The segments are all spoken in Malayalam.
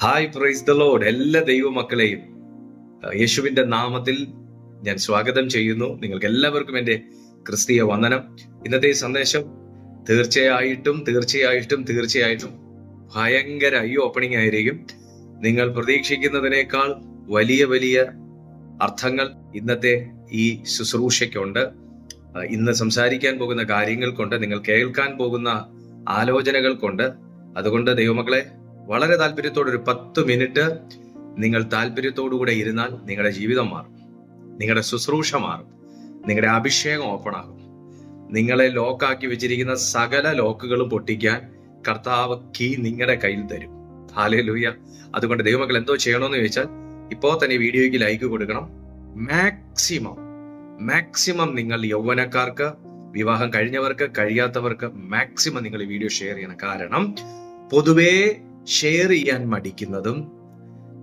ഹായ് പ്രൈസ് ദ ലോഡ് എല്ലാ ദൈവമക്കളെയും യേശുവിന്റെ നാമത്തിൽ ഞാൻ സ്വാഗതം ചെയ്യുന്നു. നിങ്ങൾക്ക് എല്ലാവർക്കും എന്റെ ക്രിസ്തീയ വന്ദനം. ഇന്നത്തെ ഈ സന്ദേശം തീർച്ചയായിട്ടും തീർച്ചയായിട്ടും തീർച്ചയായിട്ടും ഭയങ്കര ഐ ഓപ്പണിംഗ് ആയിരിക്കും. നിങ്ങൾ പ്രതീക്ഷിക്കുന്നതിനേക്കാൾ വലിയ വലിയ അർത്ഥങ്ങൾ ഇന്നത്തെ ഈ ശുശ്രൂഷയ്ക്കുണ്ട്. ഇന്ന് സംസാരിക്കാൻ പോകുന്ന കാര്യങ്ങൾ കൊണ്ട് നിങ്ങൾ കേൾക്കാൻ പോകുന്ന ആലോചനകൾ കൊണ്ട് അതുകൊണ്ട് ദൈവമക്കളെ വളരെ താല്പര്യത്തോടെ ഒരു പത്ത് മിനിറ്റ് നിങ്ങൾ താല്പര്യത്തോടുകൂടെ ഇരുന്നാൽ നിങ്ങളുടെ ജീവിതം മാറും. നിങ്ങളുടെ ശുശ്രൂഷ മാറും. നിങ്ങളുടെ അഭിഷേകം ഓപ്പൺ ആകും. നിങ്ങളെ ലോക്കാക്കി വെച്ചിരിക്കുന്ന സകല ലോക്കുകളും പൊട്ടിക്കാൻ കർത്താവ് കീ നിങ്ങളുടെ കയ്യിൽ തരും. ഹാലേ ലൂയ അതുകൊണ്ട് ദൈവമക്കൾ എന്തോ ചെയ്യണമെന്ന് ചോദിച്ചാൽ ഇപ്പോ തന്നെ വീഡിയോയ്ക്ക് ലൈക്ക് കൊടുക്കണം. മാക്സിമം മാക്സിമം നിങ്ങൾ യൗവനക്കാർക്ക് വിവാഹം കഴിഞ്ഞവർക്ക് കഴിയാത്തവർക്ക് മാക്സിമം നിങ്ങൾ ഈ വീഡിയോ ഷെയർ ചെയ്യണം. കാരണം പൊതുവേ ഷെയർ ചെയ്യാൻ മടിക്കുന്നതും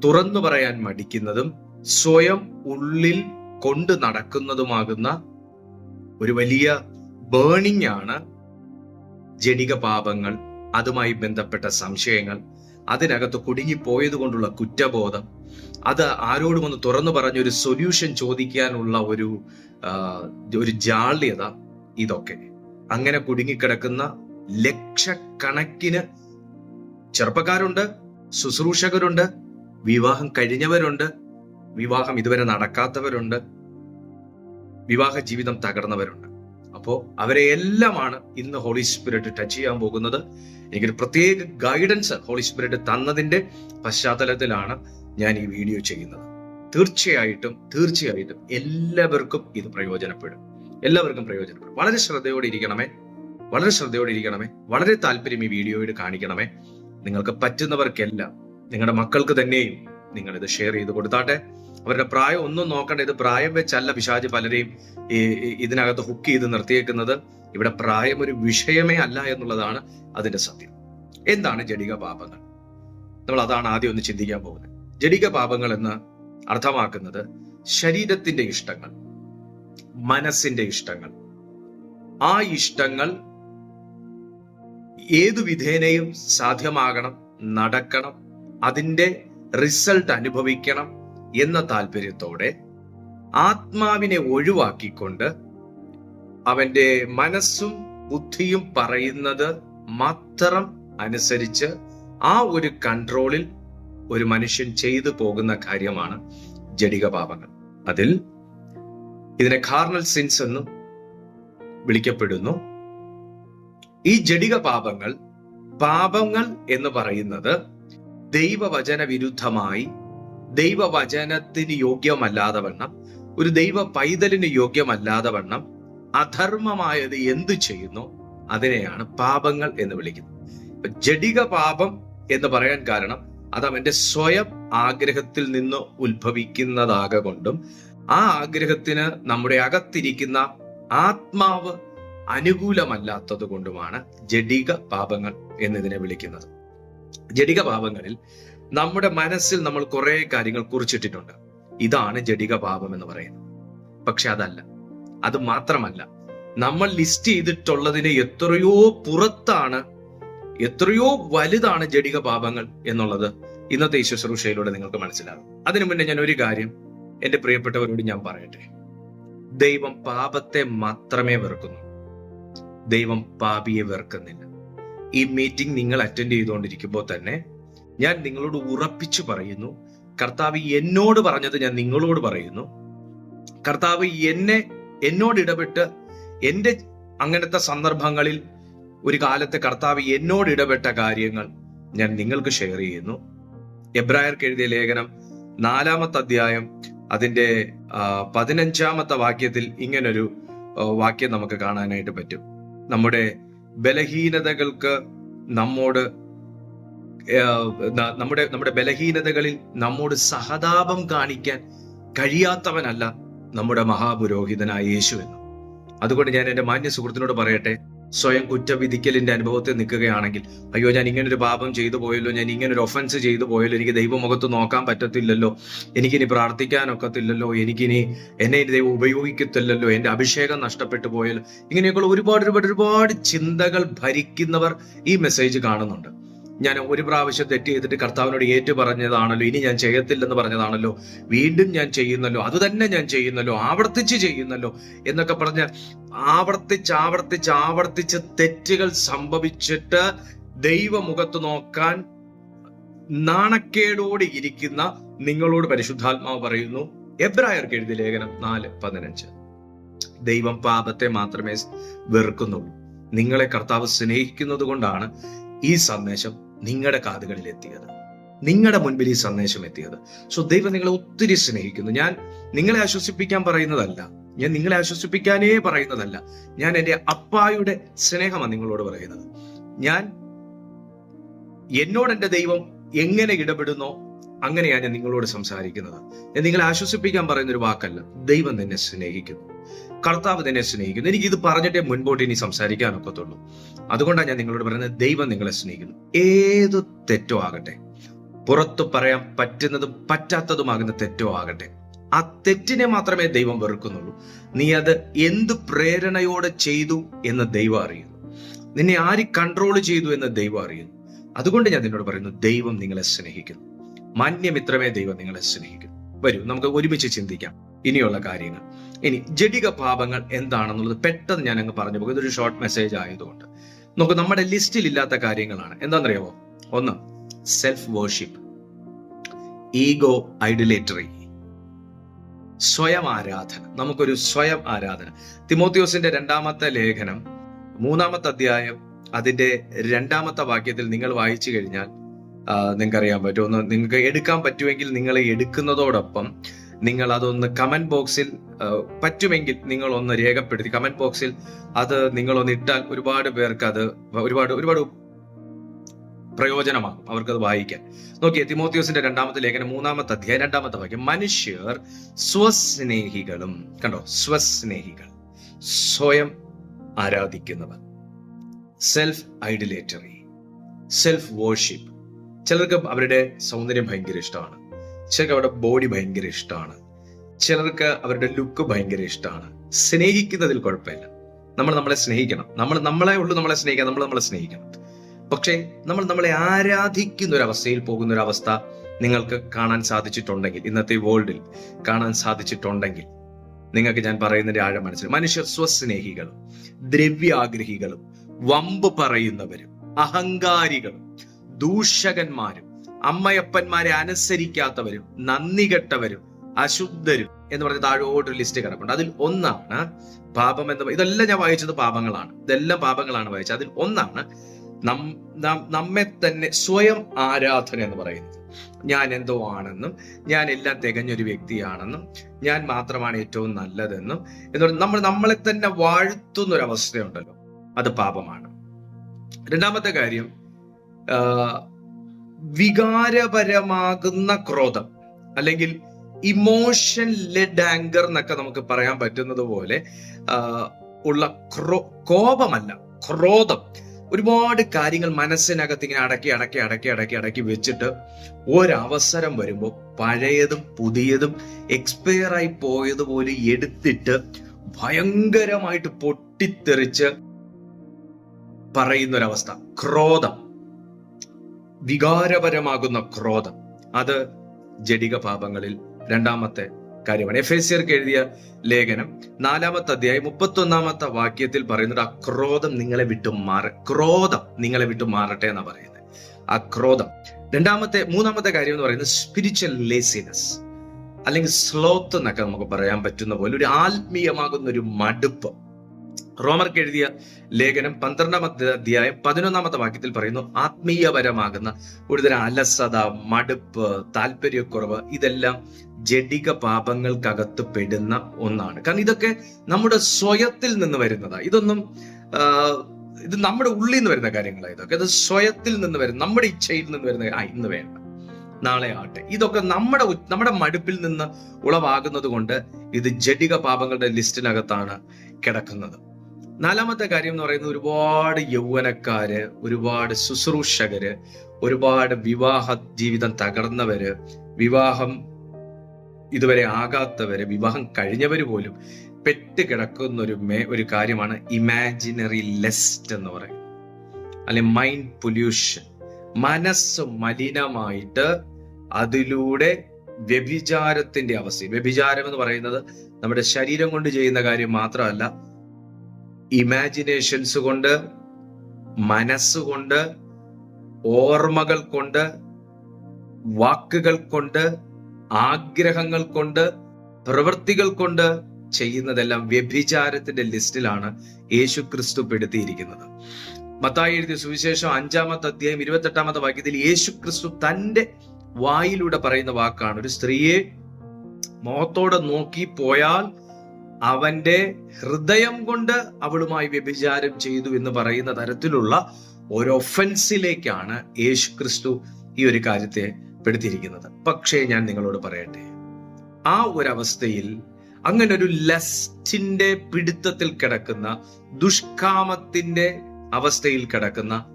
തുറന്നു പറയാൻ മടിക്കുന്നതും സ്വയം ഉള്ളിൽ കൊണ്ട് നടക്കുന്നതുമാകുന്ന ഒരു വലിയ ബേണിംഗ് ആണ് ജനിക പാപങ്ങൾ അതുമായി ബന്ധപ്പെട്ട സംശയങ്ങൾ അതിനകത്ത് കുടുങ്ങിപ്പോയത് കൊണ്ടുള്ള കുറ്റബോധം അത് ആരോടും ഒന്ന് തുറന്നു പറഞ്ഞൊരു സൊല്യൂഷൻ ചോദിക്കാനുള്ള ഒരു ഒരു ജാള്യത ഇതൊക്കെ. അങ്ങനെ കുടുങ്ങിക്കിടക്കുന്ന ലക്ഷക്കണക്കിന് ചെറുപ്പക്കാരുണ്ട് ശുശ്രൂഷകരുണ്ട് വിവാഹം കഴിഞ്ഞവരുണ്ട് വിവാഹം ഇതുവരെ നടക്കാത്തവരുണ്ട് വിവാഹ ജീവിതം തകർന്നവരുണ്ട്. അപ്പോ അവരെ എല്ലാമാണ് ഇന്ന് ഹോളി സ്പിരിറ്റ് ടച്ച് ചെയ്യാൻ പോകുന്നത്. എനിക്കൊരു പ്രത്യേക ഗൈഡൻസ് ഹോളി സ്പിരിറ്റ് തന്നതിന്റെ പശ്ചാത്തലത്തിലാണ് ഞാൻ ഈ വീഡിയോ ചെയ്യുന്നത്. തീർച്ചയായിട്ടും തീർച്ചയായിട്ടും എല്ലാവർക്കും ഇത് പ്രയോജനപ്പെടും. എല്ലാവർക്കും പ്രയോജനപ്പെടും. വളരെ ശ്രദ്ധയോടെ ഇരിക്കണമേ. വളരെ ശ്രദ്ധയോടെ ഇരിക്കണമേ. വളരെ താല്പര്യം ഈ വീഡിയോയിൽ കാണിക്കണമേ. നിങ്ങൾക്ക് പറ്റുന്നവർക്കെല്ലാം നിങ്ങളുടെ മക്കൾക്ക് തന്നെയും നിങ്ങൾ ഇത് ഷെയർ ചെയ്ത് കൊടുത്താട്ടെ. അവരുടെ പ്രായം ഒന്നും നോക്കണ്ട ഇത് പ്രായം വെച്ചല്ല പിശാജ് പലരെയും ഈ ഇതിനകത്ത് ഹുക്ക് ചെയ്ത് നിർത്തിയേക്കുന്നത്. ഇവിടെ പ്രായം ഒരു വിഷയമേ അല്ല എന്നുള്ളതാണ് അതിന്റെ സത്യം. എന്താണ് ജടിക പാപങ്ങൾ? നമ്മൾ അതാണ് ആദ്യം ഒന്ന് ചിന്തിക്കാൻ പോകുന്നത്. ജടിക പാപങ്ങൾ എന്ന് അർത്ഥമാക്കുന്നത് ശരീരത്തിന്റെ ഇഷ്ടങ്ങൾ മനസ്സിന്റെ ഇഷ്ടങ്ങൾ. ആ ഇഷ്ടങ്ങൾ ഏതു വിധേനയും സാധ്യമാകണം നടക്കണം അതിന്റെ റിസൾട്ട് അനുഭവിക്കണം എന്ന താല്പര്യത്തോടെ ആത്മാവിനെ ഒഴിവാക്കിക്കൊണ്ട് അവന്റെ മനസ്സും ബുദ്ധിയും പറയുന്നത് മാത്രം അനുസരിച്ച് ആ ഒരു കൺട്രോളിൽ ഒരു മനുഷ്യൻ ചെയ്തു പോകുന്ന കാര്യമാണ് ജടിക പാപങ്ങൾ. അതിൽ ഇതിനെ കാർണൽ സിൻസ് എന്നും വിളിക്കപ്പെടുന്നു. ഈ ജടിക പാപങ്ങൾ പാപങ്ങൾ എന്ന് പറയുന്നത് ദൈവവചന വിരുദ്ധമായി ദൈവവചനത്തിന് യോഗ്യമല്ലാതെ വണ്ണം ഒരു ദൈവ പൈതലിന് യോഗ്യമല്ലാതെ വണ്ണം അധർമ്മമായത് എന്തു ചെയ്യുന്നു അതിനെയാണ് പാപങ്ങൾ എന്ന് വിളിക്കുന്നത്. ജഡിക പാപം എന്ന് പറയാൻ കാരണം അത് അവന്റെ സ്വയം ആഗ്രഹത്തിൽ നിന്ന് ഉത്ഭവിക്കുന്നതാകൊണ്ടും ആ ആഗ്രഹത്തിന് നമ്മുടെ അകത്തിരിക്കുന്ന ആത്മാവ് അനുകൂലമല്ലാത്തത് കൊണ്ടുമാണ് ജഡിക പാപങ്ങൾ എന്നതിനെ വിളിക്കുന്നത്. ജഡിക പാപങ്ങളിൽ നമ്മുടെ മനസ്സിൽ നമ്മൾ കുറെ കാര്യങ്ങൾ കുറിച്ചിട്ടിട്ടുണ്ട്. ഇതാണ് ജഡിക പാപം എന്ന് പറയുന്നത്. പക്ഷെ അതല്ല. അത് മാത്രമല്ല. നമ്മൾ ലിസ്റ്റ് ചെയ്തിട്ടുള്ളതിന് എത്രയോ പുറത്താണ് എത്രയോ വലുതാണ് ജഡിക പാപങ്ങൾ എന്നുള്ളത് ഇന്നത്തെ ഈ ശുശ്രൂഷയിലൂടെ നിങ്ങൾക്ക് മനസ്സിലാകും. അതിനു മുന്നേ ഞാൻ ഒരു കാര്യം എന്റെ പ്രിയപ്പെട്ടവരോട് ഞാൻ പറയട്ടെ. ദൈവം പാപത്തെ മാത്രമേ വെറുക്കുന്നു. ദൈവം പാപിയെ വെറുക്കുന്നില്ല. ഈ മീറ്റിംഗ് നിങ്ങൾ അറ്റൻഡ് ചെയ്തുകൊണ്ടിരിക്കുമ്പോൾ തന്നെ ഞാൻ നിങ്ങളോട് ഉറപ്പിച്ചു പറയുന്നു. കർത്താവ് എന്നോട് പറഞ്ഞത് ഞാൻ നിങ്ങളോട് പറയുന്നു. കർത്താവ് എന്നെ എന്നോട് ഇടപെട്ട് എന്റെ അങ്ങനത്തെ സന്ദർഭങ്ങളിൽ ഒരു കാലത്തെ കർത്താവ് എന്നോട് ഇടപെട്ട കാര്യങ്ങൾ ഞാൻ നിങ്ങൾക്ക് ഷെയർ ചെയ്യുന്നു. എബ്രായർക്ക് എഴുതിയ ലേഖനം നാലാമത്തെ അധ്യായം അതിന്റെ ആ, പതിനഞ്ചാമത്തെ വാക്യത്തിൽ ഇങ്ങനൊരു വാക്യം നമുക്ക് കാണാനായിട്ട് പറ്റും. നമ്മുടെ ബലഹീനതകൾക്ക് നമ്മോട് നമ്മുടെ നമ്മുടെ ബലഹീനതകളിൽ നമ്മോട് സഹതാപം കാണിക്കാൻ കഴിയാത്തവനല്ല നമ്മുടെ മഹാപുരോഹിതനായ യേശു എന്ന്. അതുകൊണ്ട് ഞാൻ എന്റെ മാന്യ സുഹൃത്തിനോട് പറയട്ടെ സ്വയം കുറ്റവിധിക്കലിന്റെ അനുഭവത്തിൽ നിൽക്കുകയാണെങ്കിൽ അയ്യോ ഞാൻ ഇങ്ങനൊരു പാപം ചെയ്തു പോയല്ലോ ഞാൻ ഇങ്ങനൊരു ഒഫൻസ് ചെയ്തു പോയല്ലോ എനിക്ക് ദൈവമുഖത്ത് നോക്കാൻ പറ്റത്തില്ലല്ലോ എനിക്കിനി പ്രാർത്ഥിക്കാനൊക്കത്തില്ലല്ലോ എനിക്കിനി എന്നെ ഇനി ദൈവം ഉപയോഗിക്കത്തില്ലല്ലോ എന്റെ അഭിഷേകം നഷ്ടപ്പെട്ടു പോയല്ലോ ഇങ്ങനെയൊക്കെയുള്ള ഒരുപാട് ഒരുപാട് ഒരുപാട് ചിന്തകൾ ഭരിക്കുന്നവർ ഈ മെസ്സേജ് കാണുന്നുണ്ട്. ഞാൻ ഒരു പ്രാവശ്യം തെറ്റ് ചെയ്തിട്ട് കർത്താവിനോട് ഏറ്റു പറഞ്ഞതാണല്ലോ ഇനി ഞാൻ ചെയ്യത്തില്ലെന്ന് പറഞ്ഞതാണല്ലോ വീണ്ടും ഞാൻ ചെയ്യുന്നല്ലോ അത് തന്നെ ഞാൻ ചെയ്യുന്നല്ലോ ആവർത്തിച്ച് ചെയ്യുന്നല്ലോ എന്നൊക്കെ പറഞ്ഞ് ആവർത്തിച്ച് ആവർത്തിച്ച് ആവർത്തിച്ച് തെറ്റുകൾ സംഭവിച്ചിട്ട് ദൈവമുഖത്ത് നോക്കാൻ നാണക്കേടോടെ ഇരിക്കുന്ന നിങ്ങളോട് പരിശുദ്ധാത്മാവ് പറയുന്നു. എബ്രായർക്ക് എഴുതിയ ലേഖനം നാല് പതിനഞ്ച്. ദൈവം പാപത്തെ മാത്രമേ വെറുക്കുന്നുള്ളൂ. നിങ്ങളെ കർത്താവ് സ്നേഹിക്കുന്നത് കൊണ്ടാണ് ഈ സന്ദേശം നിങ്ങളുടെ കാതുകളിൽ എത്തിയത് നിങ്ങളുടെ മുൻപിൽ ഈ സന്ദേശം എത്തിയത്. സോ ദൈവം നിങ്ങളെ ഒത്തിരി സ്നേഹിക്കുന്നു. ഞാൻ നിങ്ങളെ ആശ്വസിപ്പിക്കാൻ പറയുന്നതല്ല. ഞാൻ നിങ്ങളെ ആശ്വസിപ്പിക്കാനേ പറയുന്നതല്ല. ഞാൻ എന്റെ അപ്പായുടെ സ്നേഹമാണ് നിങ്ങളോട് പറയുന്നത്. ഞാൻ എന്നോട് എന്റെ ദൈവം എങ്ങനെ ഇടപെടുന്നോ അങ്ങനെയാണ് ഞാൻ നിങ്ങളോട് സംസാരിക്കുന്നത്. ഞാൻ നിങ്ങളെ ആശ്വസിപ്പിക്കാൻ പറയുന്ന ഒരു വാക്കല്ല. ദൈവം തന്നെ സ്നേഹിക്കുന്നു. കർത്താവ് തന്നെ സ്നേഹിക്കുന്നു. എനിക്ക് ഇത് പറഞ്ഞിട്ടേ മുൻപോട്ട് ഇനി സംസാരിക്കാൻ ഒക്കത്തുള്ളൂ. അതുകൊണ്ടാണ് ഞാൻ നിങ്ങളോട് പറയുന്നത് ദൈവം നിങ്ങളെ സ്നേഹിക്കുന്നു. ഏത് തെറ്റോ ആകട്ടെ പുറത്തു പറയാൻ പറ്റുന്നതും പറ്റാത്തതുമാകുന്ന തെറ്റോ ആകട്ടെ ആ തെറ്റിനെ മാത്രമേ ദൈവം വെറുക്കുന്നുള്ളൂ. നീ അത് എന്ത് പ്രേരണയോടെ ചെയ്തു എന്ന് ദൈവം അറിയുന്നു. നിന്നെ ആര് കൺട്രോൾ ചെയ്തു എന്ന് ദൈവം അറിയുന്നു. അതുകൊണ്ട് ഞാൻ നിന്നോട് പറയുന്നു ദൈവം നിങ്ങളെ സ്നേഹിക്കുന്നു. മാന്യമിത്രമേ ദൈവം നിങ്ങളെ സ്നേഹിക്കുന്നു. വരൂ. നമുക്ക് ഒരുമിച്ച് ചിന്തിക്കാം. ഇനിയുള്ള കാര്യങ്ങൾ. ഇനി ജഡിക പാപങ്ങൾ എന്താണെന്നുള്ളത് പെട്ടെന്ന് ഞാൻ അങ്ങ് പറഞ്ഞു പോകും. ഇതൊരു ഷോർട്ട് മെസ്സേജ് ആയതുകൊണ്ട്. നമുക്ക് നമ്മുടെ ലിസ്റ്റിൽ ഇല്ലാത്ത കാര്യങ്ങളാണ്. എന്താണെന്നറിയാമോ ഒന്ന് സെൽഫ് വേർഷിപ്പ് ഈഗോ ഐഡലേറ്ററി സ്വയം ആരാധന നമുക്കൊരു സ്വയം ആരാധന. തിമോത്തിയോസിന്റെ രണ്ടാമത്തെ ലേഖനം മൂന്നാമത്തെ അധ്യായം അതിന്റെ രണ്ടാമത്തെ വാക്യത്തിൽ നിങ്ങൾ വായിച്ചു കഴിഞ്ഞാൽ നിങ്ങൾക്ക് അറിയാൻ പറ്റും. നിങ്ങൾക്ക് എടുക്കാൻ പറ്റുമെങ്കിൽ നിങ്ങൾ എടുക്കുന്നതോടൊപ്പം നിങ്ങൾ അതൊന്ന് കമന്റ് ബോക്സിൽ പറ്റുമെങ്കിൽ നിങ്ങൾ ഒന്ന് രേഖപ്പെടുത്തി കമന്റ് ബോക്സിൽ അത് നിങ്ങൾ ഒന്ന് ഇട്ടാൽ ഒരുപാട് പേർക്ക് അത് ഒരുപാട് ഒരുപാട് പ്രയോജനമാകും അവർക്കത് വായിക്കാൻ. നോക്കിയേ തിമോത്തിയോസിന്റെ രണ്ടാമത്തെ ലേഖനം മൂന്നാമത്തെ അധ്യായം രണ്ടാമത്തെ വാക്യം. മനുഷ്യർ സ്വസ്നേഹികളും കണ്ടോ? സ്വസ്നേഹികൾ. സ്വയം ആരാധിക്കുന്നവർ. സെൽഫ് ഐഡിലേറ്ററി സെൽഫ് വോർഷിപ്പ് ചിലർക്ക് അവരുടെ സൗന്ദര്യം ഭയങ്കര ഇഷ്ടമാണ്. ചിലർക്ക് അവരുടെ ബോഡി ഭയങ്കര ഇഷ്ടമാണ്. ചിലർക്ക് അവരുടെ ലുക്ക് ഭയങ്കര ഇഷ്ടമാണ്. സ്നേഹിക്കുന്നതിൽ കുഴപ്പമില്ല. നമ്മൾ നമ്മളെ സ്നേഹിക്കണം. നമ്മൾ നമ്മളെ ഉള്ളു നമ്മളെ സ്നേഹിക്കണം നമ്മൾ നമ്മളെ സ്നേഹിക്കണം. പക്ഷേ നമ്മൾ നമ്മളെ ആരാധിക്കുന്ന ഒരു അവസ്ഥയിൽ പോകുന്ന ഒരു അവസ്ഥ നിങ്ങൾക്ക് കാണാൻ സാധിച്ചിട്ടുണ്ടെങ്കിൽ ഇന്നത്തെ വേൾഡിൽ കാണാൻ സാധിച്ചിട്ടുണ്ടെങ്കിൽ നിങ്ങൾക്ക് ഞാൻ പറയുന്നതിന്റെ ആഴം മനസ്സിൽ മനുഷ്യർ സ്വസ്നേഹികളും ദ്രവ്യാഗ്രഹികളും വമ്പ് പറയുന്നവരും അഹങ്കാരികളും ദൂഷകന്മാരും അമ്മയപ്പന്മാരെ അനുസരിക്കാത്തവരും നന്ദി കെട്ടവരും അശുദ്ധരും എന്ന് പറഞ്ഞ താഴോട്ടൊരു ലിസ്റ്റ് കിടപ്പുണ്ട്. അതിൽ ഒന്നാണ് പാപം എന്ന് ഇതെല്ലാം ഞാൻ വായിച്ചത് പാപങ്ങളാണ്. ഇതെല്ലാം പാപങ്ങളാണ് വായിച്ചത്. അതിൽ ഒന്നാണ് നമ്മെ തന്നെ സ്വയം ആരാധന എന്ന് പറയുന്നത്. ഞാൻ എന്തോ ആണെന്നും ഞാൻ എല്ലാം തികഞ്ഞൊരു വ്യക്തിയാണെന്നും ഞാൻ മാത്രമാണ് ഏറ്റവും നല്ലതെന്നും എന്ന് നമ്മൾ നമ്മളെ തന്നെ വാഴ്ത്തുന്ന ഒരു അവസ്ഥയുണ്ടല്ലോ അത് പാപമാണ്. രണ്ടാമത്തെ കാര്യം വികാരപരമാകുന്ന ക്രോധം അല്ലെങ്കിൽ ഇമോഷൻ ലെഡ് ആങ്കർ എന്നൊക്കെ നമുക്ക് പറയാൻ പറ്റുന്നത് പോലെ ഉള്ള ക്രോ കോപമല്ല ക്രോധം. ഒരുപാട് കാര്യങ്ങൾ മനസ്സിനകത്ത് ഇങ്ങനെ അടക്കി അടക്കി അടക്കി അടക്കി അടക്കി വെച്ചിട്ട് ഒരവസരം വരുമ്പോൾ പഴയതും പുതിയതും എക്സ്പയർ ആയി പോയതുപോലെ എടുത്തിട്ട് ഭയങ്കരമായിട്ട് പൊട്ടിത്തെറിച്ച് പറയുന്നൊരവസ്ഥ. ക്രോധം. വികാരപരമാകുന്ന ക്രോധം. അത് ജടിക പാപങ്ങളിൽ രണ്ടാമത്തെ കാര്യമാണ്. എഫ് എസ് സിയർക്ക് എഴുതിയ ലേഖനം നാലാമത്തെ അധ്യായം മുപ്പത്തി ഒന്നാമത്തെ വാക്യത്തിൽ പറയുന്നത് ആ ക്രോധം നിങ്ങളെ വിട്ടു മാറ ക്രോധം നിങ്ങളെ വിട്ടു മാറട്ടെ എന്നാ പറയുന്നത്. ആ ക്രോധം. രണ്ടാമത്തെ മൂന്നാമത്തെ കാര്യം എന്ന് പറയുന്നത് സ്പിരിച്വൽ ലേസിനെസ് അല്ലെങ്കിൽ സ്ലോത്ത് എന്നൊക്കെ നമുക്ക് പറയാൻ പറ്റുന്ന പോലെ ഒരു ആത്മീയമാകുന്ന ഒരു മടുപ്പ്. റോമർക്ക് എഴുതിയ ലേഖനം പന്ത്രണ്ടാമത്തെ അധ്യായം പതിനൊന്നാമത്തെ വാക്യത്തിൽ പറയുന്നു ആത്മീയപരമാകുന്ന ഒരുതരം അലസത മടുപ്പ് താല്പര്യക്കുറവ് ഇതെല്ലാം ജഡിക പാപങ്ങൾക്കകത്ത് പെടുന്ന ഒന്നാണ്. കാരണം ഇതൊക്കെ നമ്മുടെ സ്വയത്തിൽ നിന്ന് വരുന്നതാണ്. ഇതൊന്നും ഇത് നമ്മുടെ ഉള്ളിൽ നിന്ന് വരുന്ന കാര്യങ്ങളാണ് ഇതൊക്കെ. ഇത് സ്വയത്തിൽ നിന്ന് വരുന്ന നമ്മുടെ ഇച്ഛയിൽ നിന്ന് വരുന്ന ആ ഇന്ന് വേണ്ട. നാളെ ആട്ടെ ഇതൊക്കെ നമ്മുടെ നമ്മുടെ മടുപ്പിൽ നിന്ന് ഉളവാകുന്നത് കൊണ്ട് ഇത് ജഡിക പാപങ്ങളുടെ ലിസ്റ്റിനകത്താണ് കിടക്കുന്നത്. നാലാമത്തെ കാര്യം എന്ന് പറയുന്നത് ഒരുപാട് യൗവനക്കാര് ഒരുപാട് ശുശ്രൂഷകര് ഒരുപാട് വിവാഹ ജീവിതം തകർന്നവര് വിവാഹം ഇതുവരെ ആകാത്തവര് വിവാഹം കഴിഞ്ഞവര് പോലും പെട്ട് കിടക്കുന്ന ഒരു മേ ഒരു കാര്യമാണ് ഇമാജിനറി ലെസ്റ്റ് എന്ന് പറയും അല്ലെ മൈൻഡ് പൊല്യൂഷൻ മനസ്സ് മലിനമായിട്ട് അതിലൂടെ വ്യഭിചാരത്തിന്റെ അവസ്ഥ. വ്യഭിചാരം എന്ന് പറയുന്നത് നമ്മുടെ ശരീരം കൊണ്ട് ചെയ്യുന്ന കാര്യം മാത്രമല്ല ഇമാജിനേഷൻസ് കൊണ്ട് മനസ്സുകൊണ്ട് ഓർമ്മകൾ കൊണ്ട് വാക്കുകൾ കൊണ്ട് ആഗ്രഹങ്ങൾ കൊണ്ട് പ്രവൃത്തികൾ കൊണ്ട് ചെയ്യുന്നതെല്ലാം വ്യഭിചാരത്തിന്റെ ലിസ്റ്റിലാണ് യേശു ക്രിസ്തു പെടുത്തിയിരിക്കുന്നത്. മത്തായി എഴുതിയ സുവിശേഷം അഞ്ചാമത്തെ അധ്യായം ഇരുപത്തെട്ടാമത്തെ വാക്യത്തിൽ യേശു ക്രിസ്തു തന്റെ വായിലൂടെ പറയുന്ന വാക്കാണ്. ഒരു സ്ത്രീയെ മുഖത്തോടെ നോക്കി പോയാൽ അവന്റെ ഹൃദയം കൊണ്ട് അവളുമായി വ്യഭിചാരം ചെയ്തു എന്ന് പറയുന്ന തരത്തിലുള്ള ഒരു ഒഫൻസിലേക്കാണ് യേശു ക്രിസ്തു ഈ ഒരു കാര്യത്തെ പെടുത്തിയിരിക്കുന്നത്. പക്ഷേ ഞാൻ നിങ്ങളോട് പറയട്ടെ ആ ഒരവസ്ഥയിൽ അങ്ങനെ ഒരു ലസ്റ്റിന്റെ പിടുത്തത്തിൽ കിടക്കുന്ന ദുഷ്കാമത്തിന്റെ അവസ്ഥയിൽ കിടക്കുന്ന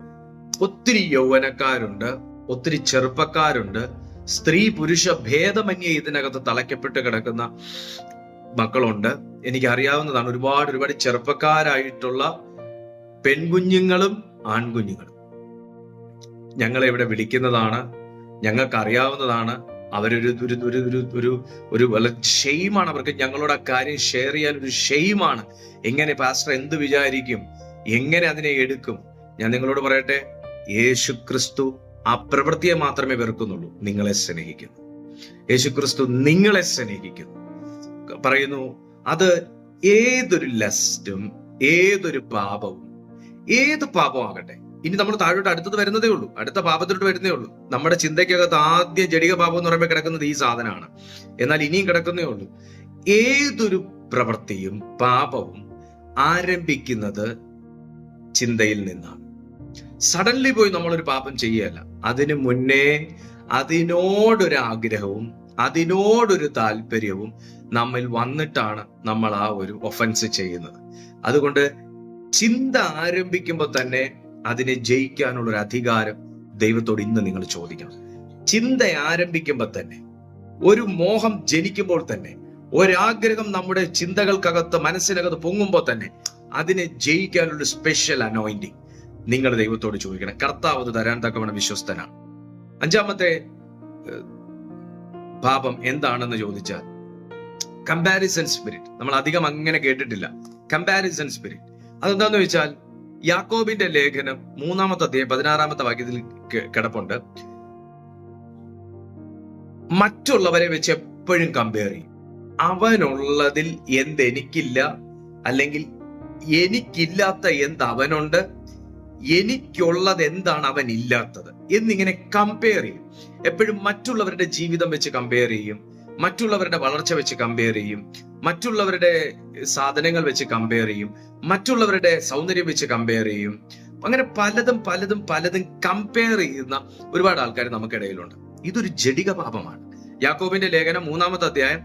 ഒത്തിരി യൗവനക്കാരുണ്ട് ഒത്തിരി ചെറുപ്പക്കാരുണ്ട് സ്ത്രീ പുരുഷ ഭേദമന്യേ ഇതിനകത്ത് തളയ്ക്കപ്പെട്ട് കിടക്കുന്ന മക്കളുണ്ട്. എനിക്ക് അറിയാവുന്നതാണ് ഒരുപാട് ഒരുപാട് ചെറുപ്പക്കാരായിട്ടുള്ള പെൺകുഞ്ഞുങ്ങളും ആൺകുഞ്ഞുങ്ങളും. ഞങ്ങളെ ഇവിടെ വിളിക്കുന്നതാണ്. ഞങ്ങൾക്ക് അറിയാവുന്നതാണ് അവരൊരു ഒരു ഒരു ഒരു ഒരു ഒരു വല്ല ഷെയിമാണ് അവർക്ക്. ഞങ്ങളോട് ആ കാര്യം ഷെയർ ചെയ്യാൻ ഒരു ഷെയിമാണ്. എങ്ങനെ പാസ്റ്റർ എന്ത് വിചാരിക്കും? എങ്ങനെ അതിനെ എടുക്കും? ഞാൻ നിങ്ങളോട് പറയട്ടെ യേശു ക്രിസ്തു ആ പ്രവൃത്തിയെ മാത്രമേ വെറുക്കുന്നുള്ളൂ. നിങ്ങളെ സ്നേഹിക്കുന്നു. യേശു ക്രിസ്തു നിങ്ങളെ സ്നേഹിക്കുന്നു. പറയുന്നു അത് ഏതൊരു ലസ്റ്റും ഏതൊരു പാപവും ഏത് പാപമാകട്ടെ ഇനി നമ്മൾ താഴോട്ട് അടുത്തത് വരുന്നതേ ഉള്ളൂ. അടുത്ത പാപത്തിലോട്ട് വരുന്നേ ഉള്ളൂ. നമ്മുടെ ചിന്തയ്ക്കകത്ത് ആദ്യ ജടിക പാപം എന്ന് പറയുമ്പോൾ കിടക്കുന്നത് ഈ സാധനമാണ്. എന്നാൽ ഇനിയും കിടക്കുന്നേ ഉള്ളൂ. ഏതൊരു പ്രവൃത്തിയും പാപവും ആരംഭിക്കുന്നത് ചിന്തയിൽ നിന്നാണ്. സഡൻലി പോയി നമ്മളൊരു പാപം ചെയ്യുകയല്ല. അതിനു മുന്നേ അതിനോടൊരു ആഗ്രഹവും അതിനോടൊരു താല്പര്യവും നമ്മിൽ വന്നിട്ടാണ് നമ്മൾ ആ ഒരു ഒഫൻസ് ചെയ്യുന്നത്. അതുകൊണ്ട് ചിന്ത ആരംഭിക്കുമ്പോൾ തന്നെ അതിനെ ജയിക്കാനുള്ള ഒരു അധികാരം ദൈവത്തോട് ഇന്ന് നിങ്ങൾ ചോദിക്കണം. ചിന്ത ആരംഭിക്കുമ്പോൾ തന്നെ ഒരു മോഹം ജനിക്കുമ്പോൾ തന്നെ ഒരാഗ്രഹം നമ്മുടെ ചിന്തകൾക്കകത്ത് മനസ്സിനകത്ത് പൊങ്ങുമ്പോൾ തന്നെ അതിനെ ജയിക്കാനുള്ള സ്പെഷ്യൽ അനോയിന്റിങ് നിങ്ങൾ ദൈവത്തോട് ചോദിക്കണം. കർത്താവ് അത് തരാൻ തക്കവണ്ണം വിശ്വസ്തനാണ്. അഞ്ചാമത്തെ പാപം എന്താണെന്ന് ചോദിച്ചാൽ കമ്പാരിസൺ സ്പിരിറ്റ് നമ്മൾ അധികം അങ്ങനെ കേട്ടിട്ടില്ല. കമ്പാരിസൺ സ്പിരിറ്റ് അതെന്താന്ന് വെച്ചാൽ യാക്കോബിന്റെ ലേഖനം മൂന്നാമത്തെ അധ്യായം പതിനാറാമത്തെ വാക്യത്തിൽ കിടപ്പുണ്ട്. മറ്റുള്ളവരെ വെച്ച് എപ്പോഴും കമ്പയർ ചെയ്യും. അവനുള്ളതിൽ എന്ത് എനിക്കില്ല അല്ലെങ്കിൽ എനിക്കില്ലാത്ത എന്ത് അവനുണ്ട് എനിക്കുള്ളത് എന്താണ് അവൻ ഇല്ലാത്തത് എന്നിങ്ങനെ കമ്പയർ ചെയ്യും. എപ്പോഴും മറ്റുള്ളവരുടെ ജീവിതം വെച്ച് കമ്പയർ ചെയ്യും. മറ്റുള്ളവരുടെ വളർച്ച വെച്ച് കമ്പയർ ചെയ്യും. മറ്റുള്ളവരുടെ സാധനങ്ങൾ വെച്ച് കമ്പയർ ചെയ്യും. മറ്റുള്ളവരുടെ സൗന്ദര്യം വെച്ച് കമ്പയർ ചെയ്യും. അങ്ങനെ പലതും പലതും പലതും കമ്പയർ ചെയ്യുന്ന ഒരുപാട് ആൾക്കാർ നമുക്കിടയിലുണ്ട്. ഇതൊരു ജഡിക പാപമാണ്. യാക്കോബിന്റെ ലേഖനം മൂന്നാമത്തെ അധ്യായം